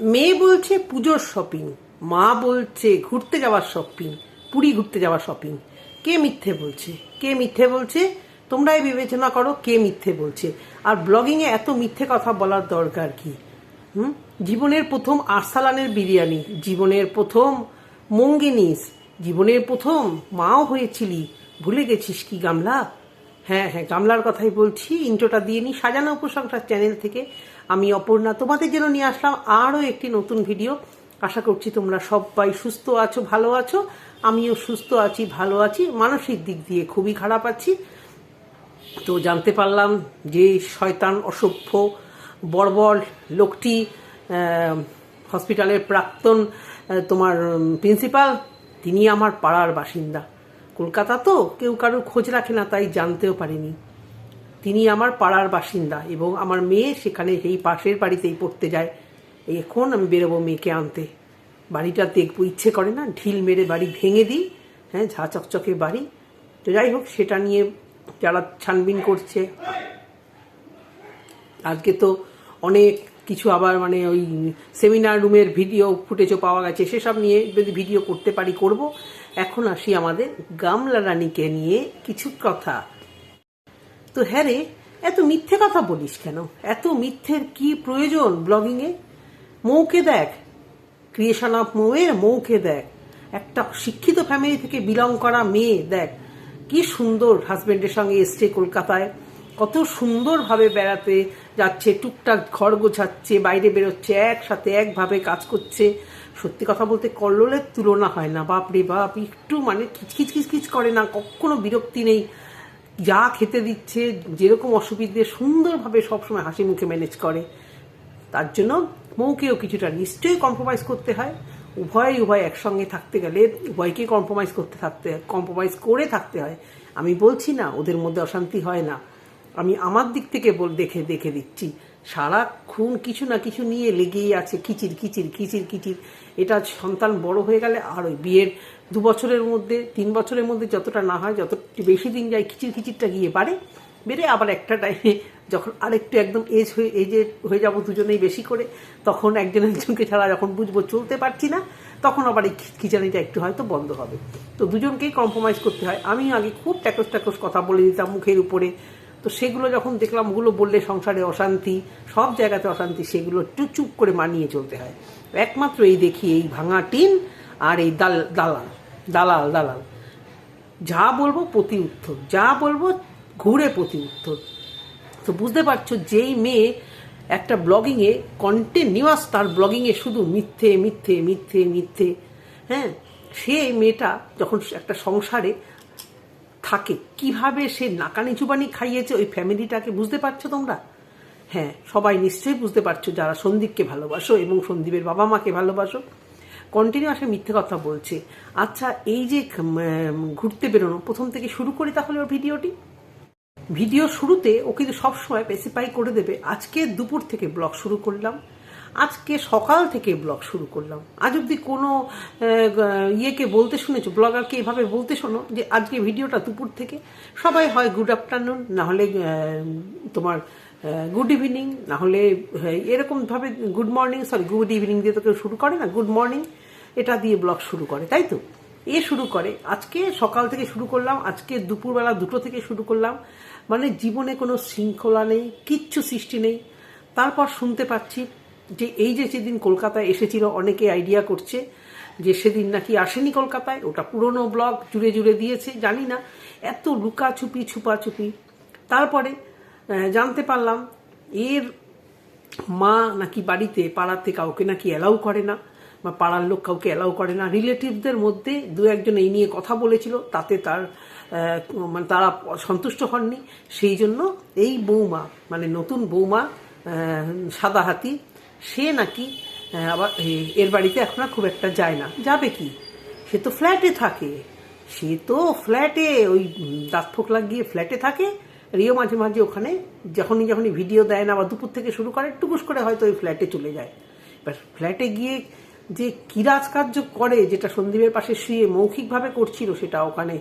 মেয়ে বলছে পুজোর শপিং মা বলছে ঘুরতে যাওয়ার শপিং পুরী ঘুরতে যাওয়ার শপিং কে মিথ্যে বলছে? কে মিথ্যে বলছে? তোমরাই বিবেচনা করো কে মিথ্যে বলছে। আর ব্লগিংয়ে এত মিথ্যে কথা বলার দরকার কি? হুম? জীবনের প্রথম আরসালানের বিরিয়ানি, জীবনের প্রথম মঙ্গিনিস, জীবনের প্রথম মাও হয়েছিলি, ভুলে গেছিস কি গামলা? হ্যাঁ হ্যাঁ গামলার কথাই বলছি, ইন্ট্রোটা দিয়ে নি, সাজানো উপসংসার চ্যানেল থেকে। আমি অপর্ণা তোমাদের জন্য নিয়ে আসলাম আরও একটি নতুন ভিডিও। আশা করছি তোমরা সবাই সুস্থ আছো, ভালো আছো। আমিও সুস্থ আছি, ভালো আছি। মানসিক দিক দিয়ে খুবই খারাপ আছি। তো জানতে পারলাম যে শয়তান অসভ্য, বর্বর লোকটি হসপিটালের প্রাক্তন তোমার প্রিন্সিপাল, তিনি আমার পাড়ার বাসিন্দা। কলকাতা তো কেউ কারোর খোঁজ রাখে না, তাই জানতেও পারিনি। তিনি আমার পাড়ার বাসিন্দা এবং আমার মেয়ে সেখানে সেই পাশের বাড়িতেই পড়তে যায়। এখন আমি বেরোবো মেয়েকে আনতে। বাড়িটা দেখব, ইচ্ছে করে না, ঢিল মেরে বাড়ি ভেঙে দিই হ্যাঁ ঝা চকচকে বাড়ি। তো যাই হোক, সেটা নিয়ে যারা ছানবিন করছে। আজকে তো অনেক কিছু আবার মানে ওই সেমিনার রুমের ভিডিও ফুটেজও পাওয়া গেছে, সেসব নিয়ে যদি ভিডিও করতে পারি, করব। এখন আসি আমাদের গামলা রানীকে নিয়ে কিছু কথা। তো হ্যাঁ রে, এত মিথ্যে কথা বলিস কেন? এত মিথ্যের কি প্রয়োজন ব্লগিংয়ে মৌকে দেখ। ক্রিয়েশন অফ মৌয়ের মৌকে দেখ। একটা শিক্ষিত ফ্যামিলি থেকে বিলং করা মেয়ে দেখ। কি সুন্দর হাজবেন্ডের সঙ্গে এসছে কলকাতায়। কত সুন্দরভাবে বেড়াতে যাচ্ছে, টুকটাক ঘর গোছাচ্ছে, বাইরে বেরোচ্ছে, একসাথে একভাবে কাজ করছে। সত্যি কথা বলতে কল্লোলের তুলনা হয় না। বাপরে বাপ, একটু মানে কিচকিচ কিচকিচ করে না, কখনো বিরক্তি নেই। যা খেতে দিচ্ছে, যেরকম অসুবিধে, সুন্দরভাবে সবসময় হাসি মুখে ম্যানেজ করে। তার জন্য মৌকেও কিছুটা নিশ্চয়ই কম্প্রোমাইজ করতে হয়। উভয় উভয় একসঙ্গে থাকতে গেলে উভয়কে কম্প্রোমাইজ করতে থাকতে কম্প্রোমাইজ করে থাকতে হয়। আমি বলছি না, ওদের মধ্যে অশান্তি হয় না। আমি আমার দিক থেকে দেখে দেখে দিচ্ছি। সারাক্ষণ কিছু না কিছু নিয়ে লেগেই আছে, কিচির কিচির কিচির কিচির। এটা সন্তান বড় হয়ে গেলে আর ওই বিয়ের দু বছরের মধ্যে, তিন বছরের মধ্যে যতটা না হয় যত বেশি দিন যায়, কিচির, কিচিরটা গিয়ে বাড়ে। বেড়ে আবার একটা টাইমে যখন আরেকটু একদম এজ হয়ে এজে হয়ে যাব দুজনেই বেশি করে, তখন একজন একজনকে ছাড়া যখন বুঝব চলতে পারছি না, তখন আবার এই খিচানিটা একটু হয়তো বন্ধ হবে। তো দুজনকেই কম্প্রোমাইজ করতে হয়। আমি আগে খুব ট্যাকস ট্যাকস কথা বলে দিতাম মুখের উপরে। তো সেগুলো যখন দেখলাম, ওগুলো বললে সংসারে অশান্তি, সব জায়গাতে অশান্তি, সেগুলো চুপ করে মানিয়ে চলতে হয়। একমাত্র এই দেখি, এই ভাঙা টিন আর এই দাল, দালাল দালাল দালাল। যা বলব প্রতি উত্তর, যা বলব ঘুরে প্রতি উত্তর। তো বুঝতে পারছ, যেই মেয়ে একটা ব্লগিংয়ে কন্টিনিউয়াস তার ব্লগিংয়ে শুধু মিথ্যে মিথ্যে মিথ্যে মিথ্যে হ্যাঁ? সে মেয়েটা যখন একটা সংসারে থাকে। কীভাবে সে নাকানি চুবানি খাইয়েছে, ওই ফ্যামিলিটাকে বুঝতে পারছ তোমরা? হ্যাঁ সবাই নিশ্চয়ই বুঝতে পারছ, যারা সন্দীপকে ভালোবাসো এবং সন্দীপের বাবা মাকে ভালোবাসো কন্টিনিউয়াসে মিথ্যে কথা বলছে। আচ্ছা এই যে ঘুরতে বেরোনো, প্রথম থেকে শুরু করি তাহলে ওর ভিডিওটি? ভিডিও শুরুতে ও কিন্তু সবসময় স্পেসিফাই করে দেবে। আজকে দুপুর থেকে ব্লগ শুরু করলাম। আজকে সকাল থেকে ব্লগ শুরু করলাম। আজ অব্দি কোনো ইয়েকে বলতে শুনেছো? ব্লগারকে এভাবে বলতে শোনো যে আজকে ভিডিওটা দুপুর থেকে। সবাই হয় গুড আফটারনুন না হলে তোমার গুড ইভিনিং না হলে হ্যাঁ, এরকমভাবে good morning sorry good evening দিয়ে তো কেউ শুরু করে না গুড মর্নিং এটা দিয়ে ব্লগ শুরু করে তাই তো? এ শুরু করে। আজকে সকাল থেকে শুরু করলাম আজকে দুপুরবেলা দুটো থেকে শুরু করলাম। মানে জীবনে কোনো শৃঙ্খলা নেই কিচ্ছু সৃষ্টি নেই। তারপর শুনতে পাচ্ছি যে এই যে সেদিন কলকাতায় এসেছিল, অনেকে আইডিয়া করছে যে সেদিন নাকি আসেনি কলকাতায়, ওটা পুরনো ব্লগ জুড়ে জুড়ে দিয়েছে, জানি না। এত লুকাছুপি, ছুপাছুপি। তারপরে জানতে পারলাম এর মা নাকি বাড়িতে, পাড়াতে কাউকে নাকি অ্যালাউ করে না, বা পাড়ার লোক কাউকে অ্যালাউ করে না। রিলেটিভদের মধ্যে দু একজন এই নিয়ে কথা বলেছিল, তাতে তার মানে তারা সন্তুষ্ট হননি। সেই জন্য এই বৌমা মানে নতুন বৌমা সাদা হাতি সে নাকি আবার এর বাড়িতে এখন আর খুব একটা যায় না। যাবে কি? সে তো ফ্ল্যাটে থাকে। সে তো ফ্ল্যাটে ওই দাঁত ফোকলা গিয়ে ফ্ল্যাটে থাকে। রিও মাঝে মাঝে ওখানে যখনই যখনই ভিডিও দেয় না বা দুপুর থেকে শুরু করে, টুকুস করে হয়তো ওই ফ্ল্যাটে চলে যায়। এবার ফ্ল্যাটে গিয়ে যে কিরাজ কার্য করে, যেটা সন্দীপের পাশে শুয়ে মৌখিকভাবে করছিল, সেটা ওখানে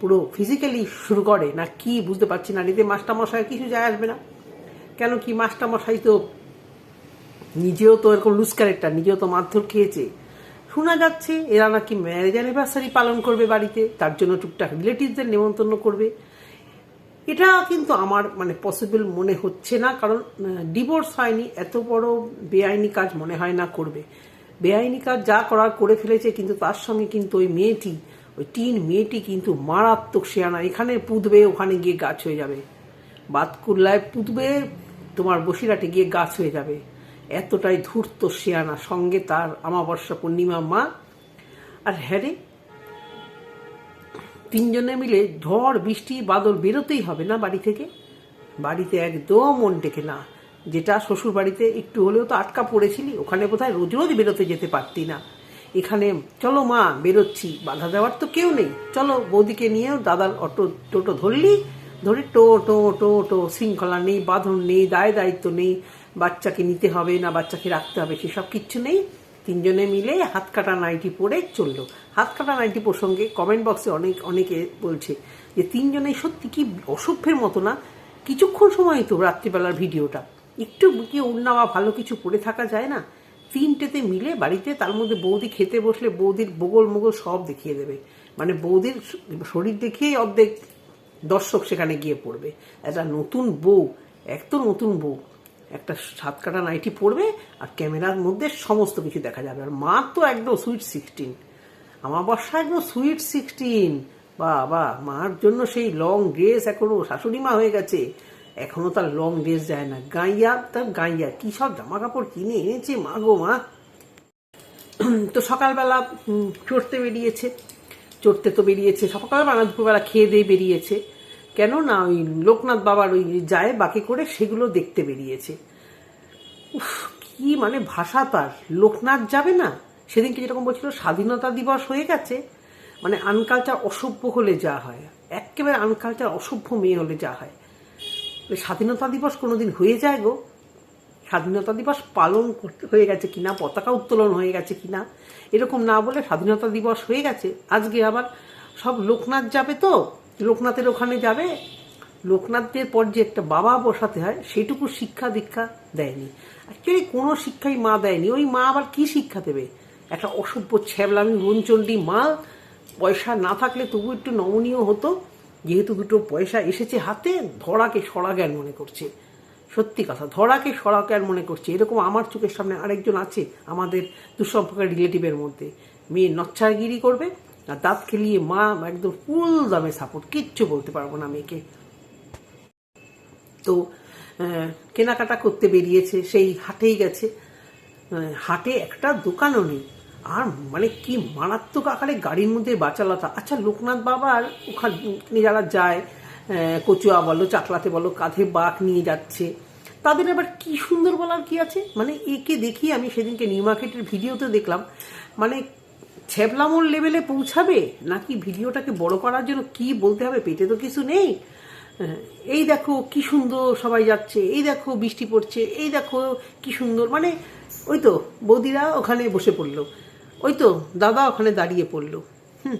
পুরো ফিজিক্যালি শুরু করে, না কি, বুঝতে পারছি না। এতে মাস্টারমশাই কিছু যায় আসবে না। কেন কি, মাস্টারমশাই তো নিজেও তো এরকম লুজ ক্যারেক্টার নিজেও তো মারধর খেয়েছে। শোনা যাচ্ছে, এরা নাকি ম্যারেজ অ্যানিভার্সারি পালন করবে বাড়িতে, তার জন্য টুকটাক রিলেটিভদের নেমন্তন্ন করবে। এটা কিন্তু আমার মানে পসিবল মনে হচ্ছে না, কারণ ডিভোর্স হয়নি, এত বড় বেআইনি কাজ মনে হয় না করবে। বেআইনি কাজ যা করার করে ফেলেছে, কিন্তু তার সঙ্গে কিন্তু ওই মেয়েটি, ওই টিন মেয়েটি কিন্তু মারাত্মক শেয়ানা। এখানে পুঁতবে, ওখানে গিয়ে গাছ হয়ে যাবে। বাতকুল্লায় পুঁতবে, তোমার বসিরাটে গিয়ে গাছ হয়ে যাবে। এতটাই ধূর্ত শিয়ানা, সঙ্গে তার আমাবস্যা পূর্ণিমা, মা আর হ্যারে। তিনজনে মিলে ঝড়, বৃষ্টি, বাদল বেরোতেই হবে না বাড়ি থেকে? বাড়িতে একদম মন ডেকে না। যেটা শ্বশুর বাড়িতে একটু হলেও তো আটকা পড়েছিলি, ওখানে বোধহয় রোজ রোজ বেরোতে যেতে পারতি না। এখানে, চলো মা, বেরোচ্ছি, বাধা দেওয়ার তো কেউ নেই। চলো বৌদিকে নিয়েও দাদার অটো, টোটো ধরলি, ধরে টো টো টো টো, শৃঙ্খলা নেই, বাঁধন নেই, দায় দায়িত্ব নেই বাচ্চাকে নিতে হবে না, বাচ্চাকে রাখতে হবে, সেসব কিচ্ছু নেই। তিনজনে মিলে হাত কাটা নাইটি পরে চলল। হাত কাটা নাইটি প্রসঙ্গে কমেন্ট বক্সে অনেক, অনেকে বলছে যে তিনজনে সত্যি কি অসভ্যের মতো না? কিছুক্ষণ সময় তো রাত্রিবেলার ভিডিওটা। একটু কি উন্না বা ভালো কিছু পরে থাকা যায় না? তিনটেতে মিলে বাড়িতে তার মধ্যে বৌদি খেতে বসলে বৌদির বগল মোগল সব দেখিয়ে দেবে। মানে বৌদির শরীর দেখিয়েই অর্ধেক দর্শক সেখানে গিয়ে পড়বে। একটা নতুন বউ এক তো নতুন বউ। একটা সাত কাটা নাইটি পরবে আর ক্যামেরার মধ্যে সমস্ত কিছু দেখা যাবে। আর মা তো একদম সুইট সিক্সটিন। আমার বর্ষা একদম সুইট সিক্সটিন। বা বা মার জন্য সেই লং ড্রেস এখনও শাশুড়ি মা হয়ে গেছে। এখনও তার লং ড্রেস যায় না। গাইয়া, তার গাইয়া, কি সব জামা কাপড় কিনে এনেছে মা গো মা? তো সকালবেলা চড়তে বেরিয়েছে। চড়তে তো বেরিয়েছে। সকালবেলা দুপুরবেলা খেয়ে দিয়ে বেরিয়েছে। কেন না ওই লোকনাথ বাবার ওই যায় বাকি করে সেগুলো দেখতে বেরিয়েছে। উফ, কি মানে ভাষা তার। লোকনাথ যাবে না? সেদিনকে যেরকম বলছিল, স্বাধীনতা দিবস হয়ে গেছে। মানে আনকালচার অসভ্য হলে যা হয়। একেবারে আনকালচার অসভ্য মেয়ে হলে যা হয়। স্বাধীনতা দিবস কোনোদিন হয়ে যায় গো। স্বাধীনতা দিবস পালন করতে হয়ে গেছে কিনা? পতাকা উত্তোলন হয়ে গেছে কিনা? এরকম না বলে স্বাধীনতা দিবস হয়ে গেছে। আজকে আবার সব লোকনাথ যাবে তো? লোকনাথের ওখানে যাবে। লোকনাথদের পর যে একটা বাবা বসাতে হয়, সেটুকু শিক্ষা দীক্ষা দেয়নি। অ্যাকচুয়ালি কোনো শিক্ষাই মা দেয়নি। ওই মা আবার কি শিক্ষা দেবে? একটা অসভ্য ছ্যাবলামি বনচণ্ডী মা। পয়সা না থাকলে তবু একটু নমনীয় হতো। যেহেতু দুটো পয়সা এসেছে হাতে, ধরাকে সরা জ্ঞান মনে করছে। সত্যি কথা, ধরাকে সরা জ্ঞান মনে করছে। এরকম আমার চোখের সামনে আরেকজন আছে আমাদের দুঃসম্পর্কের রিলেটিভের মধ্যে। মেয়ে নচ্ছাগিরি করবে। আর দাঁত খেলিয়ে মা একদম ফুল দামে সাপোর্ট কিচ্ছু বলতে পারব না মেয়েকে। তো কেনাকাটা করতে বেরিয়েছে, সেই হাটেই গেছে। হাটে একটা দোকানও নেই। আর মানে কি মারাত্মক আকারে গাড়ির মধ্যে বাচালতা। আচ্ছা লোকনাথ বাবার ওখানে যারা যায় কচুয়া বলো, চাকলাতে বলো, কাঁধে বাঘ নিয়ে যাচ্ছে। তাদের আবার কি সুন্দর বলার কি আছে? মানে একে দেখি আমি, সেদিনকে নিউ মার্কেটের ভিডিওতে দেখলাম। মানে ছ্যাবলামোর লেভেলে পৌঁছাবে? নাকি ভিডিওটাকে বড় করার জন্য কি বলতে হবে? পেটে তো কিছু নেই। এই দেখো কি সুন্দর সবাই যাচ্ছে, এই দেখো বৃষ্টি পড়ছে, এই দেখো কি সুন্দর। মানে ওই তো বৌদিরা ওখানে বসে পড়ল। ওই তো দাদা ওখানে দাঁড়িয়ে পড়ল। হুম।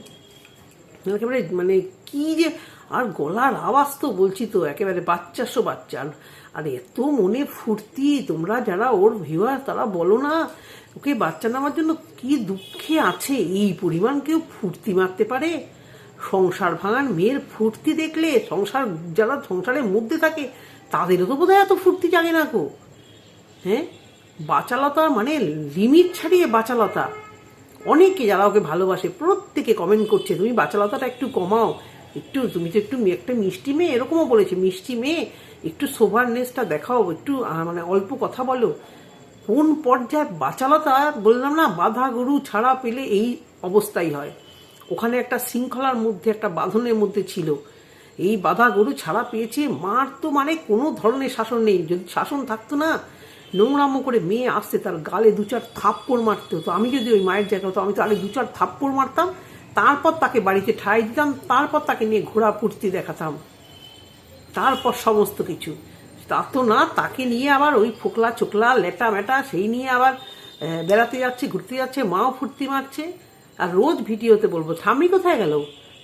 একেবারে মানে কি যে, আর গলার আওয়াজ তো বলছি তো, একেবারে বাচ্চাসো বাচ্চা। আর- এত মনে ফুর্তি, তোমরা যারা ওর ভিউয়ার তারা বলো না, ওকে বাচ্চা নেওয়ার জন্য কি দুঃখে আছে, এই পরিমাণ কেউ ফুর্তি মারতে পারে? সংসার ভাঙার মেয়ের ফুর্তি দেখলে, সংসার, যারা সংসারের মধ্যে থাকে, তাদেরও তো বোধহয় এত ফুর্তি জাগে না গো। হ্যাঁ? বাচালতা মানে লিমিট ছাড়িয়ে বাচালতা। অনেকে যারা ওকে ভালোবাসে, প্রত্যেকে কমেন্ট করছে, তুমি বাচালতাটা একটু কমাও একটু, তুমি তো একটু একটা মিষ্টি মেয়ে, এরকমও বলেছে, মিষ্টি মেয়ে, একটু সোভারনেসটা দেখাও, একটু মানে অল্প কথা বলো। কোন পর্যায়ে বাচালতা বললাম না, বাধা গরু ছাড়া পেলে এই অবস্থাই হয়। ওখানে একটা শৃঙ্খলার মধ্যে, একটা বাঁধনের মধ্যে ছিল। এই বাধা গরু ছাড়া পেয়েছে, মার তো মানে কোনো ধরনের শাসন নেই। যদি শাসন থাকতো না, নোংরামো করে মেয়ে আসতে, তার গালে দু চার থাপ্পড় মারতে হতো। আমি যদি ওই মায়ের জায়গা হতো, আমি তাহলে দু চার থাপ্পড় মারতাম তারপর তাকে বাড়িতে ঠাই দিতাম, তারপর তাকে নিয়ে ঘোরা ফুর্তি দেখাতাম। তারপর সমস্ত কিছু। তা তো না, তাকে নিয়ে আবার ওই ফোকলা চোকলা লেটা মেটা সেই নিয়ে আবার বেড়াতে যাচ্ছে, ঘুরতে যাচ্ছে, মাও ফুর্তি মারছে। আর রোজ ভিডিওতে বলব ঠামি কোথায় গেল?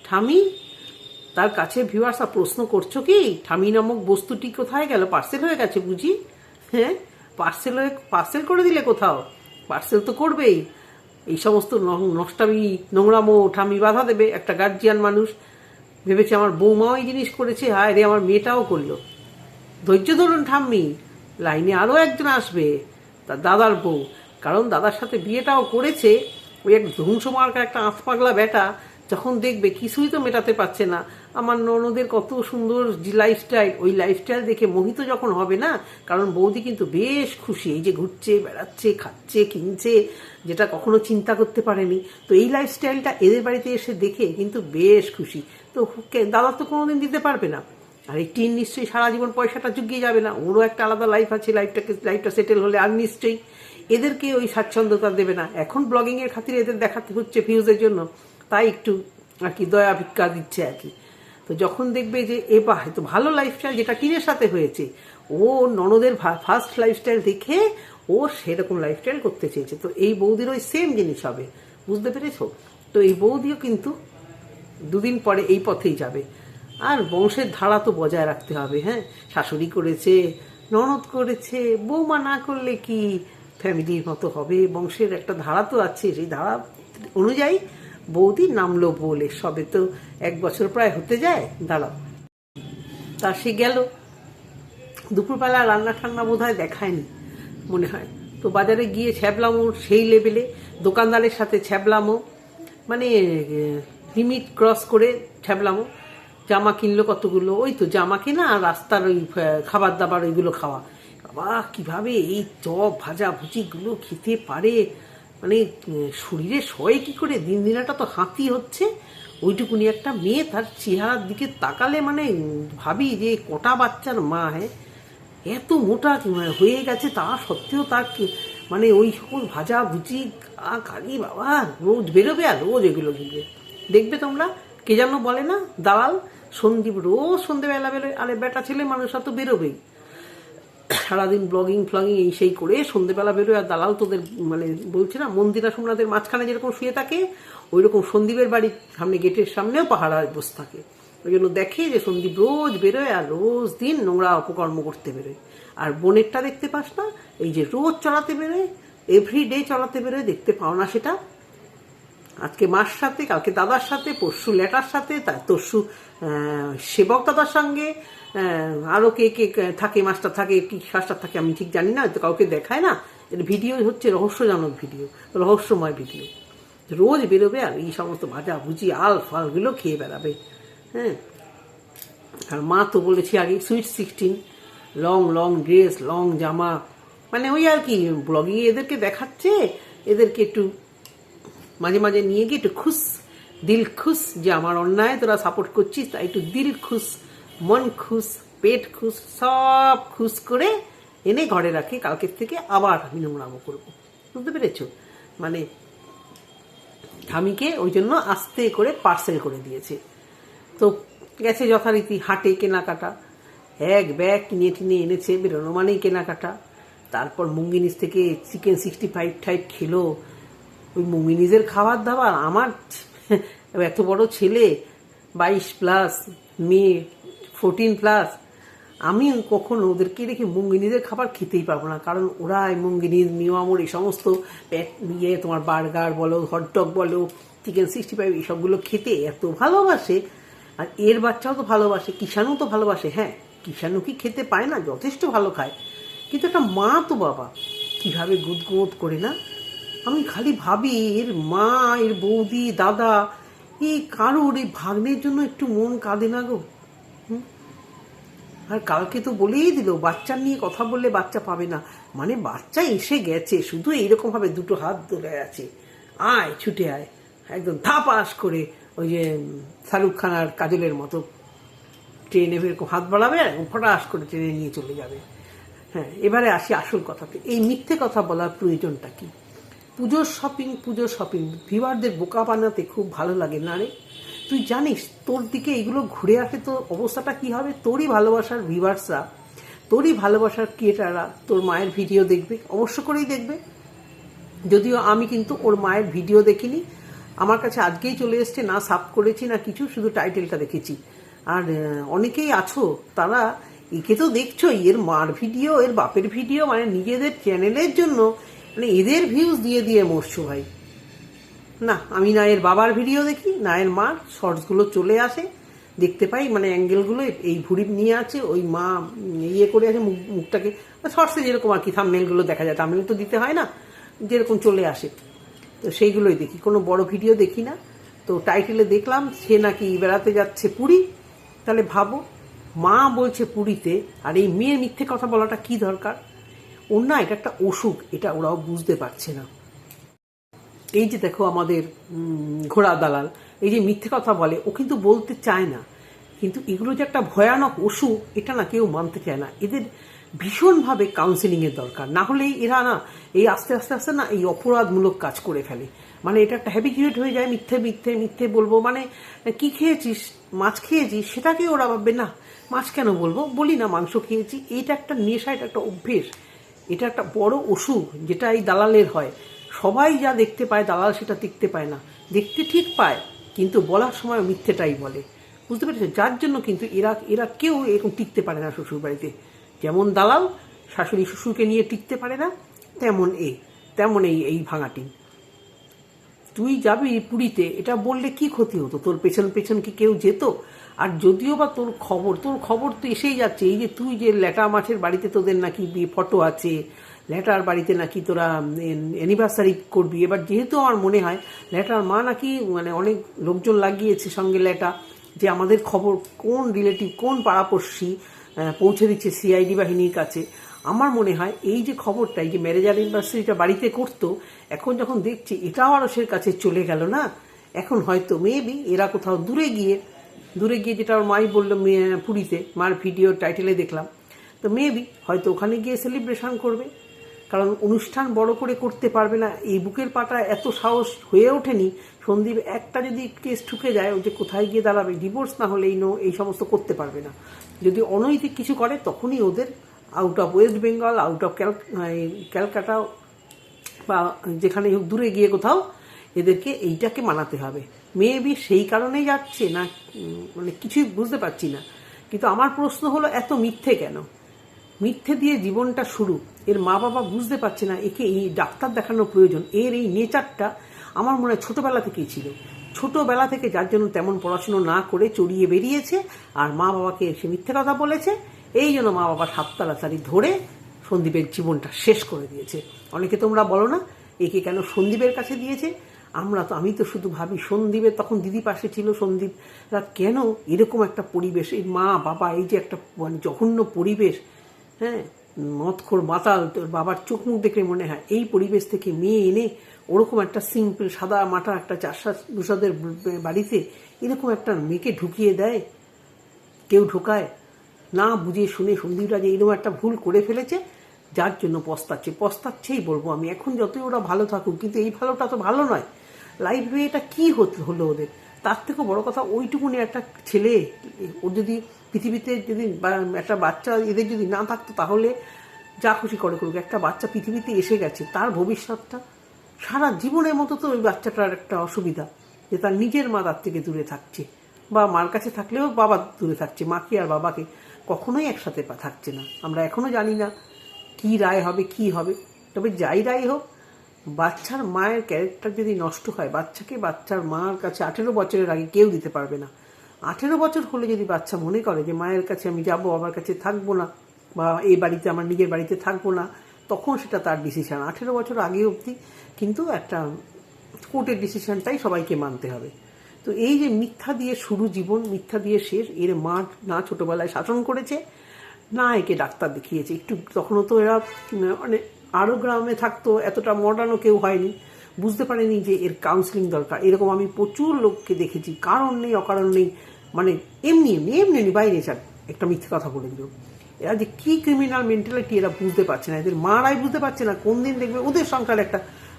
ঠামি তার কাছে ভিউয়ার্সরা প্রশ্ন করছ কি? ঠামি নামক বস্তুটি কোথায় গেল? পার্সেল হয়ে গেছে বুঝি? হ্যাঁ পার্সেল হয়ে পার্সেল করে দিলে কোথাও? পার্সেল তো করবেই। এই সমস্ত নষ্টামি নোংরামো ঠামি বাধা দেবে একটা গার্জিয়ান মানুষ। ভেবেছে আমার বৌমাও এই জিনিস করেছে, হায় রে, আমার মেয়েটাও করল। ধৈর্য ধরুন ঠাম্মি, লাইনে আরও একজন আসবে, তার দাদার বউ। কারণ দাদার সাথে বিয়েটাও করেছে, ওই এক ধ্বংস মার্কা একটা আঁচপাগলা বেটা যখন দেখবে কিছুই তো মেটাতে পারছে না। আমার ননদের কত সুন্দর লাইফস্টাইল ওই লাইফস্টাইল দেখে মোহিত যখন হবে না, কারণ বৌদি কিন্তু বেশ খুশি, এই যে ঘুরছে, বেড়াচ্ছে, খাচ্ছে, কিনছে, যেটা কখনো চিন্তা করতে পারেনি। তো এই লাইফস্টাইলটা এদের বাড়িতে এসে দেখে কিন্তু বেশ খুশি। তো দাদা তো কোনোদিন দিতে পারবে না। আর এই টিন নিশ্চয়ই সারা জীবন পয়সাটা জুগিয়ে যাবে না। ওরও একটা আলাদা লাইফ আছে লাইফটাকে লাইফটা সেটেল হলে আর নিশ্চয়ই এদেরকে ওই স্বাচ্ছন্দ্যতা দেবে না। এখন ব্লগিং এর খাতিরে এদের দেখাতে হচ্ছে ভিউজের জন্য। তাই একটু আর কি দয়া ভিক্ষা দিচ্ছে আর কি। তো যখন দেখবে যে, এ এ তো ভালো লাইফস্টাইল যেটা টিনের সাথে হয়েছে। ও ননদের ফার্স্ট লাইফস্টাইল দেখে ও সেরকম লাইফস্টাইল করতে চেয়েছে। তো এই বৌদির ওই সেম জিনিস হবে। বুঝতে পেরেছ? তো এই বৌদিও কিন্তু দুদিন পরে এই পথেই যাবে। আর বংশের ধারা তো বজায় রাখতে হবে হ্যাঁ? শাশুড়ি করেছে, ননদ করেছে, বৌমা না করলে কি ফ্যামিলির মতো হবে? বংশের একটা ধারা তো আছে। সেই ধারা অনুযায়ী বৌদি নামলো বলে, সবে তো এক বছর প্রায় হতে যায়, দাঁড়াও। তা সে গেল। দুপুরবেলা রান্না ঠান্না বোধ হয় দেখায়নি, মনে হয়। তো বাজারে গিয়ে ছ্যাবলামো সেই লেভেলে দোকানদারের সাথে ছ্যাবলামো মানে লিমিট ক্রস করে ছ্যাবলামো। জামা কিনলো কতগুলো, ওই তো জামা কেনা আর রাস্তার ওই খাবার দাবার ওইগুলো খাওয়া। বাবা কীভাবে এই চপ, ভাজা, ভুজিগুলো খেতে পারে। মানে শরীরে সয় কি করে? দিন দিনাটা তো হাতি হচ্ছে। ওইটুকুনি একটা মেয়ে, তার চেহারার দিকে তাকালে মানে ভাবি যে কটা বাচ্চার মা হ্যাঁ? এত মোটা মানে হয়ে গেছে, তা সত্ত্বেও তার মানে ওই সকল ভাজা ভুজি আ কারি বাবা, রোজ বেরোবে আর রোজ এগুলো কিনবে দেখবে তোমরা, কে যেন বলে না, দালাল, সন্দীপ রোজ সন্ধেবেলা বেরোয়। আরে বেটা ছেলে, মানুষ তো বেরোবেই। সারাদিন ব্লগিং ফ্লগিং এই সেই করে সন্ধেবেলা বেরোয় আর দালাল তোদের মানে বলছে না, মন্দিরা সোমনাথের মাঝখানে যেরকম শুয়ে থাকে ওই রকম সন্দীপের বাড়ির সামনে, গেটের সামনেও পাহারা বসে থাকে। ওই জন্য দেখে যে সন্দীপ রোজ বেরোয় আর রোজ দিন নোংরা অপকর্ম করতে বেরোয়। আর বোনেরটা দেখতে পাস না, এই যে রোজ চলাতে বেরোয় এভরি ডে চলাতে বেরোয়, দেখতে পাও না সেটা। আজকে মার সাথে কালকে দাদার সাথে পরশু লেটার সাথে তার তরশু সেবক দাদার সঙ্গে আহ, আরও কে কে থাকে মাস্টার থাকে কি মাস্টার থাকে আমি ঠিক জানি না তো কাউকে দেখায় না। এর ভিডিও হচ্ছে রহস্যজনক ভিডিও রহস্যময় ভিডিও। রোজ বেরোবে আর এই সমস্ত ভাজা ভুজি আল ফালগুলো খেয়ে বেড়াবে হ্যাঁ? আর মা তো বলেছি আগে sweet sixteen long long dress long জামা মানে ওই আর কি ব্লগিং এদেরকে দেখাচ্ছে এদেরকে একটু মাঝে মাঝে নিয়ে গিয়ে একটু খুশ, দিল খুশ যে আমার অন্যায় তোরা সাপোর্ট করছিস, তাই একটু দিল খুশ, মন খুশ, পেট খুশ, সব খুশ করে এনে ঘরে রাখে। কালকের থেকে আবার আমি নোংরামো করব। বুঝতে পেরেছ? মানে স্বামীকে ওই জন্য আস্তে করে পার্সেল করে দিয়েছে। তো গেছে যথারীতি হাটে কেনাকাটা। এক ব্যাগ কিনে টিনে এনেছে, বেরোনো মানেই কেনাকাটা। তারপর মুঙ্গিনিস থেকে চিকেন সিক্সটি ফাইভ টাইপ খেলো। ওই মুঙ্গিনিজের খাবার দাবার, আমার এত বড় ছেলে, বাইশ প্লাস, মেয়ে ফোরটিন প্লাস, আমি কখনো ওদেরকে রেখে মুঙ্গিনিজের খাবার খেতেই পারব না। কারণ ওরা এই মুঙ্গিনিজ মিওয়ামর এই সমস্ত ইয়ে তোমার বার্গার বলো হটডগ বলো চিকেন সিক্সটি ফাইভ এইসবগুলো খেতে এত ভালোবাসে। আর এর বাচ্চাও তো ভালোবাসে কিষাণু তো ভালোবাসে। হ্যাঁ কিষাণু কি খেতে পায় না, যথেষ্ট ভালো খায়। কিন্তু একটা মা তো বাবা, কীভাবে গুদগুদ করে না? আমি খালি ভাবি, এর মা, এর বৌদি, দাদা এই কারোর এই ভাগ্নের জন্য একটু মন কাঁদে না গো? আর কালকে তো বলেই দিল, বাচ্চা নিয়ে কথা বললে বাচ্চা পাবে না। মানে বাচ্চা এসে গেছে, শুধু এইরকম ভাবে দুটো হাত ধরে আছে। আয়, ছুটে আয়। একদম ধাপ ধাপাস করে ওই যে শাহরুখ খান আর কাজলের মতো ট্রেনে এরকম হাত বাড়াবে আর ফটাস করে ট্রেনে নিয়ে চলে যাবে। হ্যাঁ এবারে আসি আসল কথাতে। এই মিথ্যে কথা বলার প্রয়োজনটা কি? পুজোর শপিং পুজোর শপিং ভিউয়ারদের বোকা বানাতে খুব ভালো লাগে, না রে? তুই জানিস, তোর দিকে এগুলো ঘুরে আসে তো অবস্থাটা কি হবে? তোরই ভালোবাসার ভিভার্সরা তোরই ভালোবাসার ক্রিয়েটাররা তোর মায়ের ভিডিও দেখবে, অবশ্য করেই দেখবে। যদিও আমি কিন্তু ওর মায়ের ভিডিও দেখিনি। আমার কাছে আজকেই চলে এসছে, না সাব করেছি, না কিছু, শুধু টাইটেলটা দেখেছি। আর অনেকেই আছো, তারা একে তো দেখছ এর মার ভিডিও, এর বাপের ভিডিও মানে নিজেদের চ্যানেলের জন্য মানে এদের ভিউজ দিয়ে দিয়ে মরছো ভাই। না, আমি না এর বাবার ভিডিও দেখি না এর মার শর্টসগুলো চলে আসে, দেখতে পাই মানে অ্যাঙ্গেলগুলো এই ভুড়ি নিয়ে আছে, ওই মা ইয়ে করে আছে মুখ, মুখটাকে। শর্টসে যেরকম আর কি থামনেলগুলো দেখা যায় থামনেল তো দিতে হয় না, যেরকম চলে আসে। তো সেইগুলোই দেখি, কোনো বড় ভিডিও দেখি না। তো টাইটেলে দেখলাম, সে নাকি বেড়াতে যাচ্ছে পুরী। তাহলে ভাবো, মা বলছে পুরীতে, আর এই মেয়ের মিথ্যে কথা বলাটা কি দরকার? ওর না, এটা একটা অসুখ, এটা ওরাও বুঝতে পারছে না। এই যে দেখো আমাদের ঘোড়া দালাল, এই যে মিথ্যে কথা বলে, ও কিন্তু বলতে চায় না। কিন্তু এগুলো যে একটা ভয়ানক অসুখ, এটা না কেউ মানতে চায় না। এদের ভীষণভাবে কাউন্সিলিং এর দরকার। না হলে এরা না, এই আস্তে আস্তে আস্তে না এই অপরাধমূলক কাজ করে ফেলে। মানে এটা একটা হ্যাবিচুয়েট হয়ে যায়, মিথ্যে মিথ্যে মিথ্যে বলব। মানে কি খেয়েছিস? মাছ খেয়েছিস? সেটাকে ওরা ভাববে, না, মাছ কেন বলব? বলি না, মাংস খেয়েছি। এইটা একটা নেশা, এটা একটা অভ্যেস। এটা একটা বড় অসুখ যেটা এই দালালের হয়। সবাই যা দেখতে পায়, দালাল সেটা দেখতে পায় না। দেখতে ঠিক পায়, কিন্তু বলার সময় মিথ্যেটাই বলে। বুঝতে পেরেছ যার জন্য কিন্তু এরা এরা কেউ এরকম টিকতে পারে না শ্বশুর বাড়িতে যেমন দালাল, শাশুড়ি শ্বশুরকে নিয়ে টিকতে পারে না, তেমন এ, তেমন এই এই ভাঙাটি তুই যাবি পুরীতে, এটা বললে কি ক্ষতি হতো? তোর পেছন পেছন কি কেউ যেত? আর যদিও বা তোর খবর তোর খবর তো এসেই যাচ্ছে, এই যে তুই যে ল্যাটা মাছের বাড়িতে তোদের নাকি ফটো আছে, ল্যাটার বাড়িতে নাকি তোরা অ্যানিভার্সারি করবি, এবার যেহেতু আমার মনে হয় ল্যাটার মা নাকি মানে অনেক লোকজন লাগিয়েছে সঙ্গে ল্যাটা, যে আমাদের খবর কোন রিলেটিভ কোন পাড়াপড়শি পৌঁছে দিচ্ছে সিআইডি বাহিনীর কাছে। আমার মনে হয় এই যে খবরটা, এই যে ম্যারেজ অ্যানিভার্সারিটা বাড়িতে করতো, এখন যখন দেখছি এটাও আরসের কাছে চলে গেল না, এখন হয়তো মেবি এরা কোথাও দূরে গিয়ে দূরে গিয়ে যেটা আমার মাই বলল পুরীতে, মার ভিডিও টাইটেলে দেখলাম। তো মেবি হয়তো ওখানে গিয়ে সেলিব্রেশন করবে। কারণ অনুষ্ঠান বড় করে করতে পারবে না। এই বুকের পাটা এত সাহস হয়ে ওঠেনি। সন্দীপ একটা যদি কেস ঠুকে যায়, ও যে কোথায় গিয়ে দাঁড়াবে ডিভোর্স না হলে এই নো, এই সমস্ত করতে পারবে না। যদি অনৈতিক কিছু করে, তখনই ওদের out of West Bengal out of ক্যাল ক্যালকাটা বা যেখানে হোক, দূরে গিয়ে কোথাও এদেরকে এইটাকে মানাতে হবে। মেবি সেই কারণেই যাচ্ছে না মানে কিছুই বুঝতে পারছি না। কিন্তু আমার প্রশ্ন হলো, এত মিথ্যে কেন? মিথ্যে দিয়ে জীবনটা শুরু। এর মা বাবা বুঝতে পারছে না, একে এই ডাক্তার দেখানো প্রয়োজন। এর এই নেচারটা আমার মনে হয় ছোটোবেলা থেকেই ছিল। ছোটবেলা থেকে যার জন্য তেমন পড়াশুনো না করে চড়িয়ে বেরিয়েছে, আর মা বাবাকে সে মিথ্যে কথা বলেছে, এই জন্য মা বাবা সাত তাড়াতাড়ি ধরে সন্দীপের জীবনটা শেষ করে দিয়েছে। অনেকে তোমরা বলো না, একে কেন সন্দীপের কাছে দিয়েছে? আমরা তো আমি তো শুধু ভাবি, সন্দীপের তখন দিদি পাশে ছিল সন্দীপরা কেন এরকম একটা পরিবেশ? এই মা, বাবা, এই যে একটা মানে জঘন্য পরিবেশ হ্যাঁ? মদখোর মাতাল, তোর বাবার চোখ মুখ দেখলে মনে হয়। এই পরিবেশ থেকে মেয়ে এনে ওরকম একটা সিম্পল সাদা মাটা, একটা চাষা দুসাদের বাড়িতে এরকম একটা মেয়েকে ঢুকিয়ে দেয়, কেউ ঢোকায়। না বুঝে শুনে সন্দীপরা যে এরকম একটা ভুল করে ফেলেছে, যার জন্য পস্তাচ্ছে। পস্তাচ্ছেই বলব আমি। এখন যতই ওরা ভালো থাকুক, কিন্তু এই ভালোটা তো ভালো নয়। লাইফে এটা কি হলো ওদের? তার থেকেও বড় কথা ওইটুকুনি একটা ছেলে ওর যদি পৃথিবীতে যদি একটা বাচ্চা এদের যদি না থাকতো তাহলে যা খুশি করে করুক। একটা বাচ্চা পৃথিবীতে এসে গেছে, তার ভবিষ্যৎটা সারা জীবনের মতো তো ওই বাচ্চাটার একটা অসুবিধা, যে তার নিজের মা তার থেকে দূরে থাকছে বা মার কাছে থাকলেও বাবা দূরে থাকছে, মাকে আর বাবাকে কখনোই একসাথে থাকছে না। আমরা এখনও জানি না কি রায় হবে, কি হবে। তবে যাই রায় হোক বাচ্চার মায়ের ক্যারেক্টার যদি নষ্ট হয়, বাচ্চাকে বাচ্চার মার কাছে আঠেরো বছরের আগে কেউ দিতে পারবে না। আঠেরো বছর হলে যদি বাচ্চা মনে করে যে মায়ের কাছে আমি যাব, আমার কাছে থাকব না, বা এই বাড়িতে, আমার নিজের বাড়িতে থাকব না, তখন সেটা তার ডিসিশন আঠেরো বছর আগে অবধি কিন্তু একটা কোর্টের ডিসিশনটাই সবাইকে মানতে হবে। তো এই যে মিথ্যা দিয়ে শুরু জীবন, মিথ্যা দিয়ে শেষ, এর মা না ছোটবেলায় শাসন করেছে, না একে ডাক্তার দেখিয়েছে। একটু তখনও তো এরা মানে আরও গ্রামে থাকতো, এতটা মডার্নও কেউ হয়নি। বুঝতে পারেনি যে এর কাউন্সিলিং দরকার। এরকম আমি প্রচুর লোককে দেখেছি, কারণ নেই, অকারণ নেই। মানে এমনি এমনি এমনি এমনি বাইরে চান একটা মিথ্যে কথা বলে দিল। এরা যে কি ক্রিমিনাল মেন্টালিটি এরা বুঝতে পারছে না। এদের মারাই বুঝতে পারছে না। কোন দিন দেখবে ওদের সংসার একটা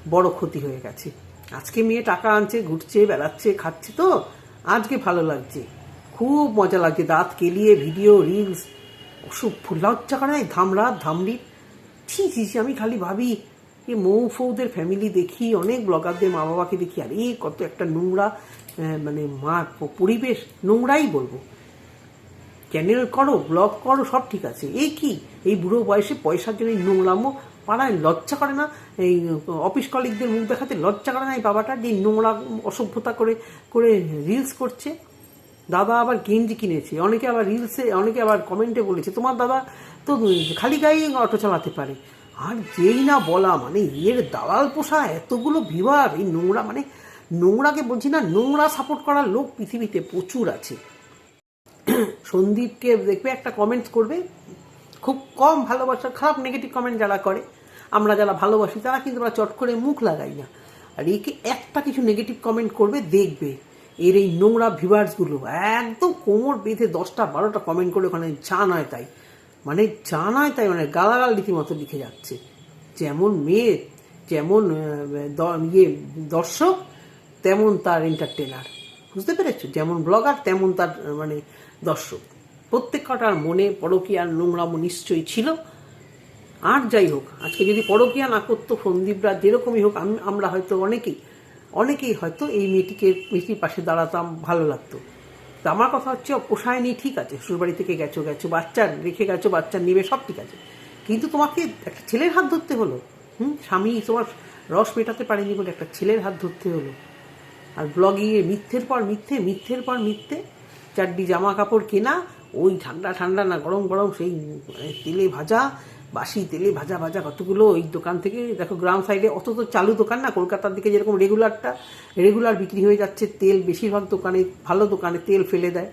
বড় ক্ষতি হয়ে গেছে। আজকে মেয়ে টাকা আনছে, ঘুরছে, বেড়াচ্ছে, খাচ্ছে তো। আজকে ভালো লাগছে। খুব মজা লাগছে। দাঁত কেলিয়ে ভিডিও রিলস ওসব লজ্জা করে ধামরা ধামড়ি ছি ছি ছি, আমি খালি ভাবি এই মৌ ফৌদের ফ্যামিলি দেখি অনেক ব্লগারদের মা বাবাকে দেখি আর এই কত একটা নোংরা মানে মা পরিবেশ নোংরাই বলব। চ্যানেল করো ব্লগ করো সব ঠিক আছে। এই কি? এই বুড়ো বয়সে পয়সার জন্য নোংরামো পাড়ায় লজ্জা করে না? এই অফিস কলিগদের মুখ দেখাতে লজ্জা করে না এই বাবাটা যে নোংরা অসভ্যতা করে করে রিলস করছে? দাদা আবার গেঞ্জি কিনেছে। অনেকে আবার রিলসে অনেকে আবার কমেন্টে বলেছে তোমার দাদা তো খালি গায়ে অটো চালাতে পারে। আর যেই না বলা মানে এর দালাল পোষা এতগুলো ভিভার এই নোংরা মানে নোংরাকে বলছি না, নোংরা সাপোর্ট করার লোক পৃথিবীতে প্রচুর আছে। সন্দীপকে দেখবে একটা কমেন্ট করবে, খুব কম ভালোবাসা, খারাপ নেগেটিভ কমেন্ট যারা করে, আমরা যারা ভালোবাসি তারা কিন্তু আমরা চট করে মুখ লাগাই না। আর একে একটা কিছু নেগেটিভ কমেন্ট করবে, দেখবে এর এই নোংরা ভিভার্সগুলো একদম কোমর বেঁধে দশটা, বারোটা কমেন্ট করে ওখানে যা নয় তাই। মানে জানায় তাই মানে গালাগাল রীতিমতো লিখে যাচ্ছে। যেমন মেয়ে, যেমন ইয়ে দর্শক, তেমন তার এন্টারটেনার বুঝতে পেরেছ? যেমন ব্লগার, তেমন তার মানে দর্শক। প্রত্যেক কটার মনে পরকীয়ার নোংরামো নিশ্চয়ই ছিল। আর যাই হোক, আজকে যদি পরকীয়া না করতো, সন্দীপরা যেরকমই হোক, আমি, আমরা হয়তো অনেকেই অনেকেই হয়তো এই মেয়েটিকে, মেয়েটির পাশে দাঁড়াতাম, ভালো লাগতো। আমার কথা হচ্ছে পোষায়নি ঠিক আছে, শ্বশুরবাড়ি থেকে গেছো গেছো, বাচ্চা রেখে গেছো, বাচ্চা নিবে, সব ঠিক আছে। কিন্তু তোমাকে একটা ছেলের হাত ধরতে হলো। হুম, স্বামী তোমার রস মেটাতে পারেনি বলে একটা ছেলের হাত ধরতে হলো। আর ব্লগিংয়ে মিথ্যের পর মিথ্যে, মিথ্যের পর মিথ্যে, চারটি জামা কাপড় কেনা, ওই ঠান্ডা ঠান্ডা না, গরম গরম, সেই মানে তেলে ভাজা বাসি তেলে ভাজা ভাজা কতগুলো ওই দোকান থেকে, দেখো গ্রাম সাইডে অত তো চালু দোকান না, কলকাতার দিকে যেরকম রেগুলারটা রেগুলার বিক্রি হয়ে যাচ্ছে, তেল বেশিরভাগ দোকানে, ভালো দোকানে তেল ফেলে দেয়।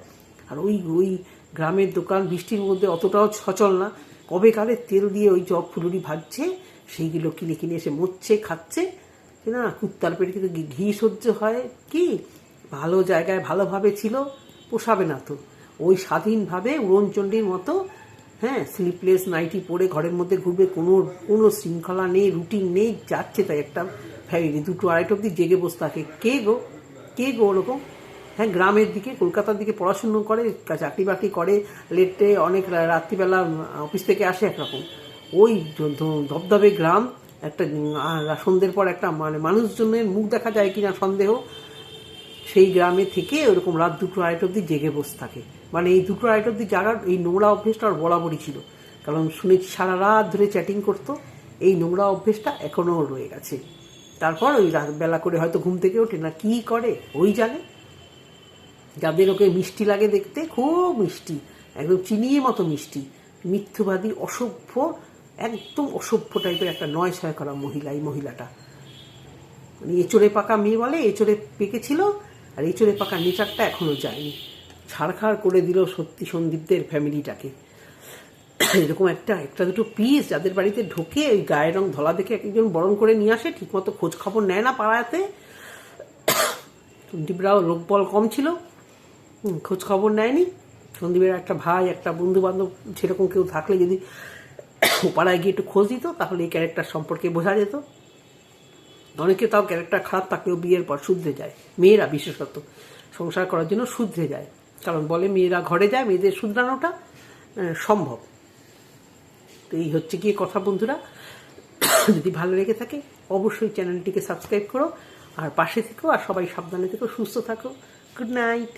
আর ওই ওই গ্রামের দোকান বৃষ্টির মধ্যে অতটাও সচল না। কবে কালে তেল দিয়ে ওই জব ফুলুরি ভাজছে, সেইগুলো কিনে কিনে এসে মরছে খাচ্ছে। না, কুত্তার পেটে কিন্তু ঘি সহ্য হয় কি? ভালো জায়গায় ভালোভাবে ছিল, পোষাবে না তো। ওই স্বাধীনভাবে উড়নচণ্ডীর মতো হ্যাঁ স্লিপলেস নাইটি পরে ঘরের মধ্যে ঘুরবে, কোনো কোনো শৃঙ্খলা নেই রুটিন নেই, যাচ্ছে তাই একটা ফ্যামিলি দুটো আড়াইটা অব্দি জেগে বসে থাকে। কে গো? কে গো ওরকম? হ্যাঁ গ্রামের দিকে, কলকাতার দিকে পড়াশুনো করে চাকরি বাকরি করে লেটে অনেক রাত্রিবেলা অফিস থেকে আসে একরকম। ওই ধবধবে গ্রাম, একটা সন্ধ্যের পর একটা মানে মানুষজনের মুখ দেখা যায় কিনা সন্দেহ, সেই গ্রামে থেকে ওরকম রাত দুটো আড়াইটা অব্দি জেগে বসে থাকে। মানে এই দুটো আড়াইটা অব্দি যারা এই নোংরা অভ্যেসটা আর বরাবরই ছিল। কারণ শুনেছি সারা রাত ধরে চ্যাটিং করতো, এই নোংরা অভ্যেসটা এখনও রয়ে গেছে। তারপর ওই বেলা করে হয়তো ঘুম থেকে ওঠে, না কি করে, ওই জানে। যাদের ওকে মিষ্টি লাগে দেখতে, খুব মিষ্টি, একদম চিনিয়ে মতো মিষ্টি। মিথ্যুবাদী, অসভ্য, একদম অসভ্য টাইপের একটা নয় ছয় করা মহিলা, এই মহিলাটা। মানে এচড়ে পাকা মেয়ে বলে, এচড়ে পেকেছিল আর এচড়ে পাকা নেচারটা এখনও যায়নি। ছাড়খাড় করে দিল সত্যি সন্দীপদের ফ্যামিলিটাকে। এরকম একটা একটা দুটো পিস যাদের বাড়িতে ঢোকে ওই গায়ের রং ধলা দেখে একজন বরণ করে নিয়ে আসে, ঠিকমতো খোঁজ খবর নেয় না পাড়াতে। সন্দীপরাও লোকবল কম ছিল খোঁজ খবর নেয়নি। সন্দীপের একটা ভাই, একটা বন্ধু বান্ধব সেরকম কেউ থাকলে যদি পাড়ায় গিয়ে একটু খোঁজ দিত, তাহলে এই ক্যারেক্টার সম্পর্কে বোঝা যেত। অনেকে তাও ক্যারেক্টার খারাপ থাকলেও বিয়ের পর শুধরে যায়, মেয়েরা বিশেষত, সংসার করার জন্য শুধরে যায়। কারণ বলে মেয়েরা ঘরে যায়, মেয়েদের শুধরানোটা সম্ভব। তো এই হচ্ছে গিয়ে কথা বন্ধুরা। যদি ভালো লেগে থাকে, অবশ্যই চ্যানেলটিকে সাবস্ক্রাইব করো, আর পাশে থেকো আর সবাই সাবধানে থেকো সুস্থ থাকো। Good night.